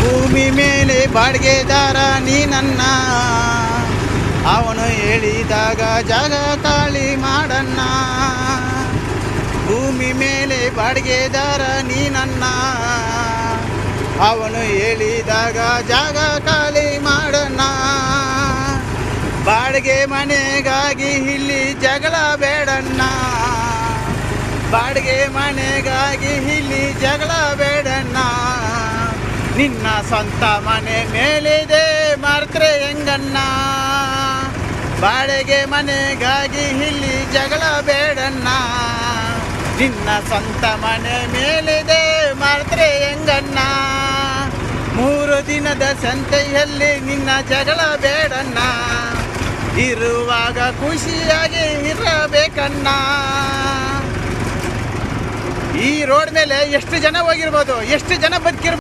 ಭೂಮಿ ಮೇಲೆ ಬಾಡಿಗೆದಾರ ನೀನನ್ನ ಅವನು ಹೇಳಿದಾಗ ಜಾಗ ತಾಳಿ ಮಾಡಣ್ಣ. ಭೂಮಿ ಮೇಲೆ ಬಾಡಿಗೆದಾರ ನೀನನ್ನ ಅವನು ಹೇಳಿದಾಗ ಜಾಗ ಖಾಲಿ ಮಾಡಣ್ಣ. ಬಾಡಿಗೆ ಮನೆಗಾಗಿ ಇಲ್ಲಿ ಜಗಳ ಬೇಡಣ್ಣ. ಬಾಡಿಗೆ ಮನೆಗಾಗಿ ಇಲ್ಲಿ ಜಗಳ ನಿನ್ನ ಸ್ವಂತ ಮನೆ ಮೇಲಿದೆ ಮಾರ್ತ್ರೆ ಹೆಂಗಣ್ಣ? ಬಾಳೆಗೆ ಮನೆಗಾಗಿ ಇಲ್ಲಿ ಜಗಳ ಬೇಡಣ್ಣ. ನಿನ್ನ ಸ್ವಂತ ಮನೆ ಮೇಲಿದೆ ಮಾರ್ತ್ರೆ ಹೆಂಗಣ್ಣ? ಮೂರು ದಿನದ ಸಂತೆಯಲ್ಲಿ ನಿನ್ನ ಜಗಳ ಬೇಡಣ್ಣ. ಇರುವಾಗ ಖುಷಿಯಾಗಿ ಇರಬೇಕಣ್ಣ. ಈ ರೋಡ್ ಮೇಲೆ ಎಷ್ಟು ಜನ ಹೋಗಿರ್ಬೋದು? ಎಷ್ಟು ಜನ ಬದುಕಿರ್ಬೋದು?